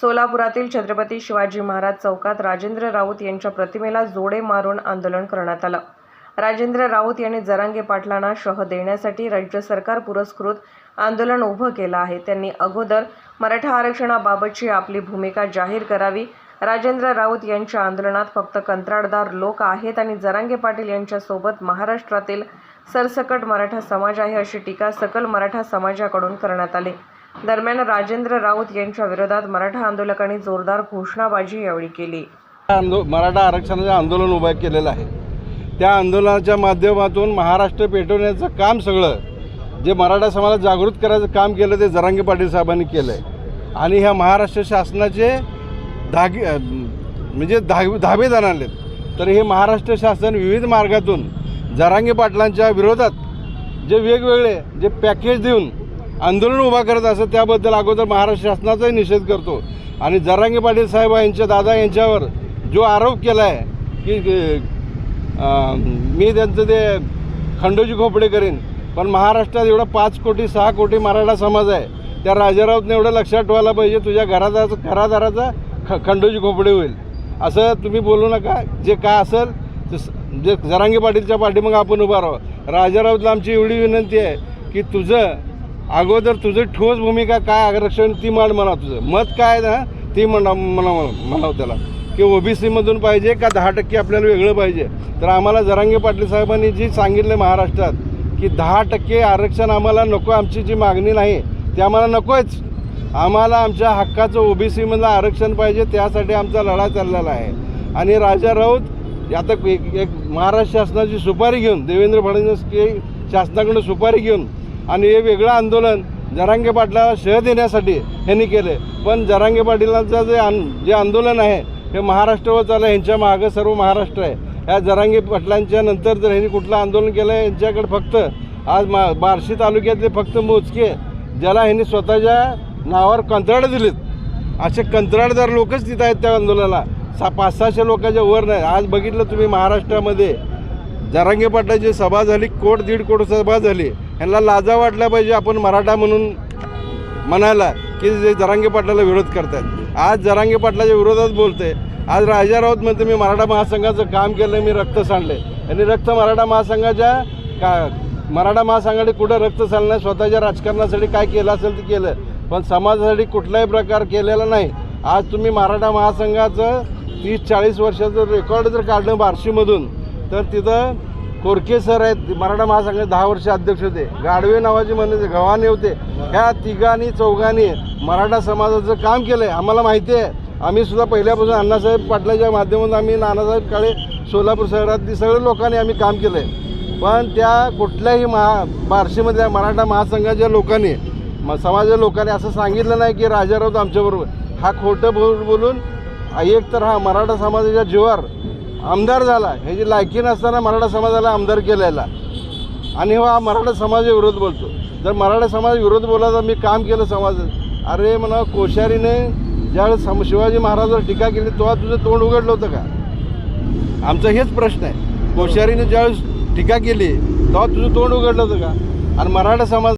सोलापुरातील छत्रपती शिवाजी महाराज चौकात राजेंद्र राऊत यांच्या प्रतिमेला जोडे मारून आंदोलन करण्यात आलं. राजेंद्र राऊत यांनी जरांगे पाटलांना शह देण्यासाठी राज्य सरकार पुरस्कृत आंदोलन उभं केलं आहे. त्यांनी अगोदर मराठा आरक्षणाबाबतची आपली भूमिका जाहीर करावी. राजेंद्र राऊत यांच्या आंदोलनात फक्त कंत्राटदार लोक आहेत आणि जरांगे पाटील यांच्यासोबत महाराष्ट्रातील सरसकट मराठा समाज आहे अशी टीका सकल मराठा समाजाकडून करण्यात आली. दरम्यान राजेंद्र राऊत यांच्या विरोधात मराठा आंदोलकांनी जोरदार घोषणाबाजी यावेळी केली. आंदो मराठा आरक्षणाचं आंदोलन उभं केलेलं आहे. त्या आंदोलनाच्या माध्यमातून महाराष्ट्र पेटवण्याचं काम सगळं जे मराठा समाजाला जागृत करायचं काम केलं ते जरांगे पाटील साहेबांनी केलं आहे आणि ह्या महाराष्ट्र शासनाचे धागे म्हणजे धागे धाबे जाणारले तर हे महाराष्ट्र शासन विविध मार्गातून जरांगे पाटलांच्या विरोधात जे वेगवेगळे जे पॅकेज देऊन आंदोलन उभा करत असत त्याबद्दल अगोदर महाराष्ट्र शासनाचाही निषेध करतो. आणि जरांगे पाटील साहेब यांच्या दादा यांच्यावर जो आरोप केला आहे की मी त्यांचं ते खंडोजी खोपडे करेन पण महाराष्ट्रात एवढा पाच कोटी सहा कोटी मराठा समाज आहे. त्या राजारावतनं एवढं लक्षात ठेवायला पाहिजे तुझ्या घरादाराचं घरादाराचा ख खंडोजी खोपडे होईल. असं तुम्ही बोलू नका. जे काय असेल जे जरांगे पाटीलच्या पाठीमागं आपण उभा राहू राजारावतला आमची एवढी विनंती आहे की तुझं अगोदर तुझं ठोस भूमिका काय आरक्षण ती मांड म्हणा तुझं. मत काय ना ती म्हणा म्हणा म्हणावं त्याला. की ओबीसीमधून पाहिजे का दहा टक्के आपल्याला वेगळं पाहिजे? तर आम्हाला जरांगे पाटील साहेबांनी जी सांगितलं महाराष्ट्रात की दहा टक्के आरक्षण आम्हाला नको आमची जी मागणी नाही ती आम्हाला नकोच आम्हाला आमच्या हक्काचं ओबीसीमधलं आरक्षण पाहिजे त्यासाठी आमचा लढा चाललेला आहे. आणि राजा राऊत आता एक एक महाराष्ट्र शासनाची सुपारी घेऊन देवेंद्र फडणवीस शासनाकडून सुपारी घेऊन आणि हे वेगळं आंदोलन जरांगे पाटलाला शह देण्यासाठी ह्यांनी केले पण जरांगे पाटीलांचं जे आन जे आंदोलन आहे हे महाराष्ट्रावर चाललं ह्यांच्या मागं सर्व महाराष्ट्र आहे. ह्या जरांगे पाटलांच्या नंतर जर ह्यांनी कुठलं आंदोलन केलं आहे यांच्याकडे फक्त आज मा बार्शी तालुक्यातले फक्त मोजके ज्याला ह्यांनी स्वतःच्या नावावर कंत्राट दिलीत. असे कंत्राटदार लोकच तिथं आहेत त्या आंदोलनाला. सा पाच सहाशे लोकांच्या वर नाही. आज बघितलं तुम्ही महाराष्ट्रामध्ये जरांगे पाटलाची सभा झाली कोट दीड कोट सभा झाली. ह्यांना लाजा वाटल्या पाहिजे आपण मराठा म्हणून म्हणायला की जे जरांगे पाटलाला विरोध करतात आज जरांगे पाटलाच्या विरोधात बोलते आज राजा राऊत म्हणते मी मराठा महासंघाचं काम केलं मी रक्त सांडले आणि रक्त मराठा महासंघाच्या का मराठा महासंघाने कुठं रक्त सांडलं स्वतःच्या राजकारणासाठी काय केलं असेल ते केलं. पण समाजासाठी कुठलाही प्रकार केलेला नाही. आज तुम्ही मराठा महासंघाचं तीस चाळीस वर्षाचं रेकॉर्ड जर काढलं बार्शीमधून तर तिथं कोरके सर आहेत मराठा महासंघाचे दहा वर्ष अध्यक्ष होते. गाडवे नावाचे म्हणजे गव्हाणे होते. ह्या तिघांनी चौघांनी मराठा समाजाचं काम केलं आहे आम्हाला माहिती आहे. आम्ही सुद्धा पहिल्यापासून अण्णासाहेब पाटलाच्या माध्यमातून आम्ही नानासाहेब काळे सोलापूर शहरातली सगळ्या लोकांनी आम्ही काम केलं आहे पण त्या कुठल्याही महा बार्शीमधल्या मराठा महासंघाच्या लोकांनी म समाजाच्या लोकांनी असं सांगितलं नाही की राजा राऊत आमच्याबरोबर. हा खोटं बोल बोलून एक तर हा मराठा समाजाच्या जीवावर आमदार झाला. ह्याची लायकी नसताना मराठा समाजाला आमदार केलेला. आणि हा मराठा समाजाविरोध बोलतो. जर मराठा समाज विरोध बोलायचा मी काम केलं समाज अरे म्हणा कोश्यारीने ज्यावेळेस सम शिवाजी महाराजावर टीका केली तेव्हा तुझं तोंड उघडलं होतं का? आमचा हेच प्रश्न आहे. कोश्यारीने ज्यावेळेस टीका केली तेव्हा तुझं तोंड उघडलं होतं का? आणि मराठा समाज